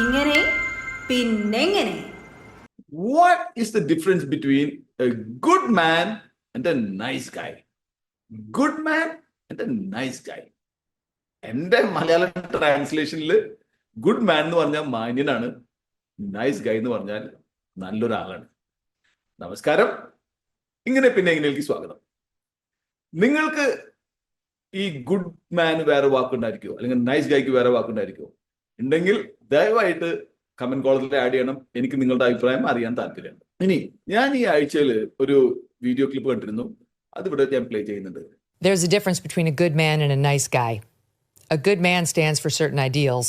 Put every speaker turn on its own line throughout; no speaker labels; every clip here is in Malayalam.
ഇങ്ങനെ പിന്നെങ്ങനെ?
What is the difference between a good man and a nice guy good man and a nice guy എന്റെ മലയാളം ട്രാൻസ്ലേഷനിൽ ഗുഡ് മാൻ എന്ന് പറഞ്ഞാൽ മാന്യനാണ് നൈസ് ഗായ് എന്ന് പറഞ്ഞാൽ നല്ലൊരാളാണ്. നമസ്കാരം. ഇങ്ങനെ പിന്നെ എങ്ങനെയിലേക്ക് സ്വാഗതം. നിങ്ങൾക്ക് ഈ ഗുഡ് മാൻ വേറെ വാക്കുണ്ടായിരിക്കുമോ അല്ലെങ്കിൽ നൈസ് ഗായ്ക്ക് വേറെ വാക്കുണ്ടായിരിക്കുമോ ഉണ്ടെങ്കിൽ ദയവായിട്ട് കമന്റ് കോളത്തിൽ ആഡ് ചെയ്യണം എനിക്ക് നിങ്ങളുടെ അഭിപ്രായം അറിയാൻ താല്പര്യമുണ്ട് ഇനി ഞാൻ ഈ ആഴ്ചയിൽ ഒരു വീഡിയോ ക്ലിപ്പ് കണ്ടിരുന്നു അതിവിടെ ഞാൻ പ്ലേ ചെയ്യുന്നുണ്ട്
is a difference between a good man and a nice guy. A good man stands for certain ideals,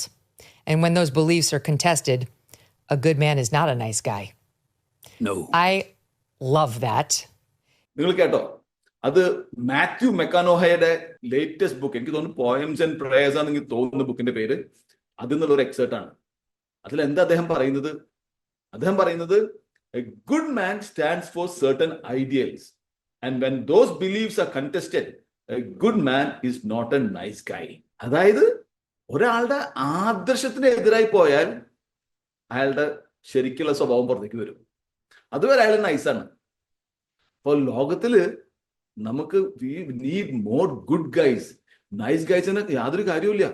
and when those beliefs are contested, a good man is not a nice guy.
No.
I love that.
നിങ്ങൾ കേട്ടോ അത് മാത്യു മെക്കാനോഹയുടെ ലേറ്റസ്റ്റ് ബുക്ക് എനിക്ക് തോന്നുന്നു പോയംസ് ആൻഡ് പ്രേയേഴ്സ് ആണ് എനിക്ക് തോന്നുന്ന ബുക്കിന്റെ പേര് അതിൽ നിന്നുള്ള ഒരു എക്സേർട്ടാണ് അതിൽ എന്താ അദ്ദേഹം പറയുന്നത്? അദ്ദേഹം പറയുന്നത് a good man stands for certain ideals and when those beliefs are contested a good man is not a nice guy അതായത് ഒരാളുടെ ആദർശത്തിന് എതിരായി പോയാൽ അയാളുടെ ശരിക്കുള്ള സ്വഭാവം പുറത്തേക്ക് വരും. അതുവരെ അയാൾ നൈസാണ് അപ്പോൾ ലോകത്തിൽ നമുക്ക് need more good guys nice ഗൈസിന് യാതൊരു കാര്യമില്ല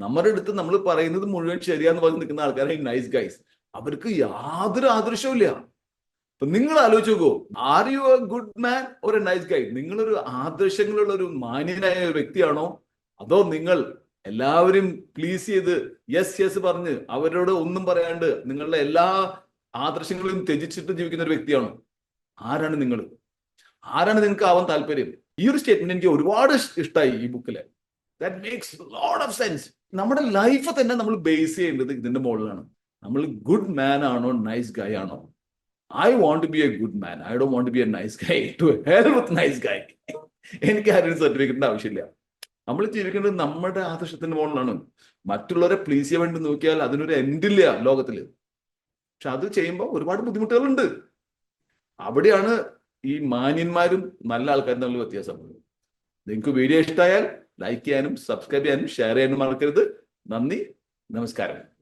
നമ്മുടെ അടുത്ത് നമ്മൾ പറയുന്നത് മുഴുവൻ ശരിയാന്ന് പറഞ്ഞ് നിൽക്കുന്ന ആൾക്കാരെ നൈസ് ഗൈസ് അവർക്ക് യാതൊരു ആദർശവും ഇല്ല. അപ്പൊ നിങ്ങൾ ആലോചിച്ച് നോക്കൂ. Are you a good man ഒരു നൈസ് ഗൈ നിങ്ങളൊരു ആദർശങ്ങളുള്ള ഒരു മാന്യനായ ഒരു വ്യക്തിയാണോ? അതോ നിങ്ങൾ എല്ലാവരും പ്ലീസ് ചെയ്ത് യെസ് യെസ് പറഞ്ഞ് അവരോട് ഒന്നും പറയാണ്ട് നിങ്ങളുടെ എല്ലാ ആദർശങ്ങളും ത്യജിച്ചിട്ട് ജീവിക്കുന്ന ഒരു വ്യക്തിയാണോ? ആരാണ് നിങ്ങൾ? ആരാണ് നിങ്ങൾക്ക് ആവാൻ താല്പര്യം? ഈ ഒരു സ്റ്റേറ്റ്മെന്റ് എനിക്ക് ഒരുപാട് ഇഷ്ടമായി ഈ ബുക്കിൽ that makes load of sense നമ്മുടെ ലൈഫ് തന്നെ നമ്മൾ ബേസ് ചെയ്യേണ്ടത് ഇതിന്റെ മുകളിലാണ്. നമ്മൾ ഗുഡ് മാൻ ആണോ നൈസ് ഗൈ ആണോ? I want be a good man I do want be a nice guy to help with nice guy എനിക്ക് ആരും സർട്ടിഫിക്കറ്റിന്റെ ആവശ്യമില്ല. നമ്മൾ ജീവിക്കേണ്ടത് നമ്മുടെ ആദർശത്തിന്റെ മുകളിലാണ്. മറ്റുള്ളവരെ പ്ലീസ് ചെയ്യാൻ വേണ്ടി നോക്കിയാൽ അതിനൊരു എൻഡില്ല ലോകത്തിൽ. പക്ഷെ അത് ചെയ്യുമ്പോൾ ഒരുപാട് ബുദ്ധിമുട്ടുകളുണ്ട്. അവിടെയാണ് ഈ മാന്യന്മാരും നല്ല ആൾക്കാരും തമ്മിൽ വ്യത്യാസം. നിങ്ങൾക്ക് വീഡിയോ ഇഷ്ടമായാൽ ലൈക്ക് ചെയ്യാനും സബ്സ്ക്രൈബ് ചെയ്യാനും ഷെയർ ചെയ്യാനും മറക്കരുത്. നന്ദി. നമസ്കാരം.